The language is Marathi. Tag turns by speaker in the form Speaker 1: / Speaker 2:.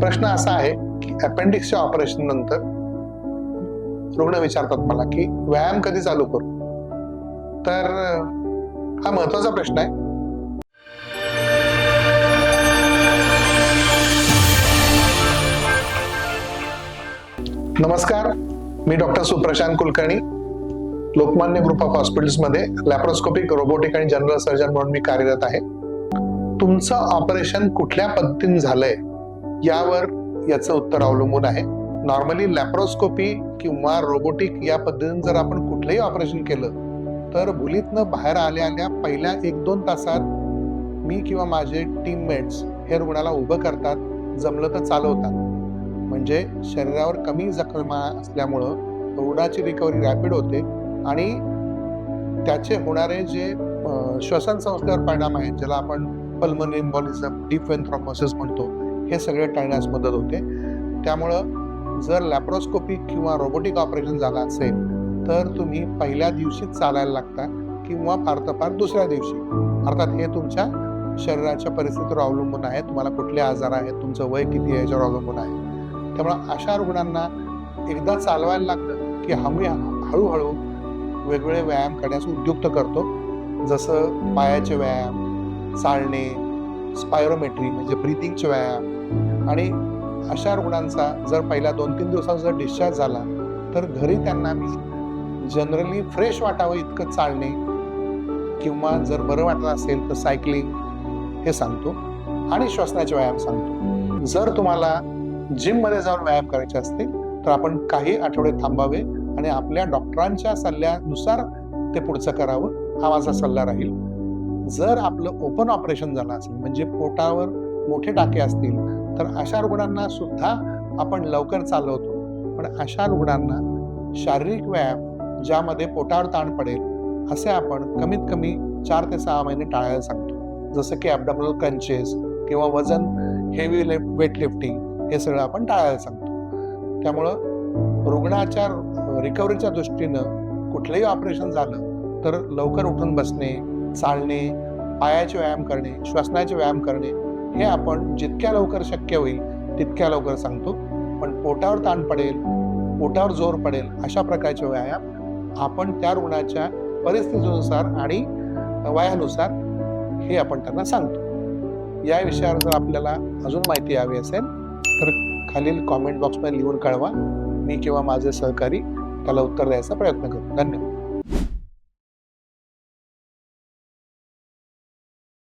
Speaker 1: प्रश्न असा आहे की अपेंडिक्सच्या ऑपरेशन नंतर रुग्ण विचारतात मला की व्यायाम कधी चालू करू? तर हा महत्त्वाचा प्रश्न आहे. नमस्कार मी doctor Suprashant Kulkarni Lokmanya group of हॉस्पिटल्समध्ये लॅप्रोस्कोपिक रोबोटिक आणि जनरल सर्जन म्हणून मी कार्यरत आहे. तुमचं ऑपरेशन कुठल्या पद्धतीने झालंय? यावर याचं उत्तर अवलंबून आहे. नॉर्मली लॅप्रोस्कोपी किंवा रोबोटिक या पद्धतीने जर आपण कुठलंही ऑपरेशन केलं तर भुलीतनं बाहेर आल्या आल्या पहिल्या एक दोन तासात मी किंवा माझे टीममेट्स हे रुग्णाला उभं करतात जमलं तर चालवतात. म्हणजे शरीरावर कमी जखमा असल्यामुळं रुग्णाची रिकव्हरी रॅपिड होते आणि त्याचे होणारे जे श्वसन संस्थेवर परिणाम आहेत ज्याला आपण pulmonary embolism deep vein thrombosis म्हणतो हे सगळे टाळण्यास मदत होते. त्यामुळं जर लॅप्रोस्कोपिक किंवा रोबोटिक ऑपरेशन झालं असेल तर तुम्ही पहिल्या दिवशीच चालायला लागता किंवा फार तर फार दुसऱ्या दिवशी. अर्थात हे तुमच्या शरीराच्या परिस्थितीवर अवलंबून आहे. तुम्हाला कुठले आजार आहेत तुमचं वय किती आहे याच्यावर अवलंबून आहे. त्यामुळं अशा रुग्णांना एकदा चालवायला लागलं की आम्ही हळूहळू वेगवेगळे व्यायाम करण्यास उद्युक्त करतो. जसं पायाचे व्यायाम चालणे स्पायरोमेट्री म्हणजे ब्रिथिंगचे व्यायाम. आणि अशा रुग्णांचा जर पहिल्या दोन तीन दिवसात जर डिस्चार्ज झाला तर घरी त्यांना मी जनरली फ्रेश वाटावं इतकं चालणे किंवा जर बरं वाटलं असेल तर सायकलिंग हे सांगतो आणि श्वसनाचे व्यायाम सांगतो. जर तुम्हाला जिममध्ये जाऊन व्यायाम करायचे असतील तर आपण काही आठवडे थांबावे आणि आपल्या डॉक्टरांच्या सल्ल्यानुसार ते पुढचं करावं हा माझा सल्ला राहील. जर आपलं ओपन ऑपरेशन झालं असेल म्हणजे पोटावर मोठे टाके असतील तर अशा रुग्णांना सुद्धा आपण लवकर चालवतो. पण अशा रुग्णांना शारीरिक व्यायाम ज्यामध्ये पोटावर ताण पडेल असे आपण कमीत कमी चार ते सहा महिने टाळायला सांगतो. जसं की ॲबडॉमिनल क्रंचेस किंवा वजन हेवी वेट लिफ्टिंग हे सगळं आपण टाळायला सांगतो. त्यामुळं रुग्णाच्या रिकव्हरीच्या दृष्टीनं कुठलंही ऑपरेशन झालं तर लवकर उठून बसणे चालणे पायाचे व्यायाम करणे श्वसनाचे व्यायाम करणे हे आपण जितक्या लवकर शक्य होईल तितक्या लवकर सांगतो. पण पोटावर ताण पडेल पोटावर जोर पडेल अशा प्रकारचे व्यायाम आपण त्या रुग्णाच्या परिस्थितीनुसार आणि वयानुसार हे आपण त्यांना सांगतो. या विषयावर जर आपल्याला अजून माहिती हवी असेल तर खालील कॉमेंट बॉक्समध्ये लिहून कळवा. मी किंवा माझे सहकारी त्याला उत्तर द्यायचा प्रयत्न करू. धन्यवाद.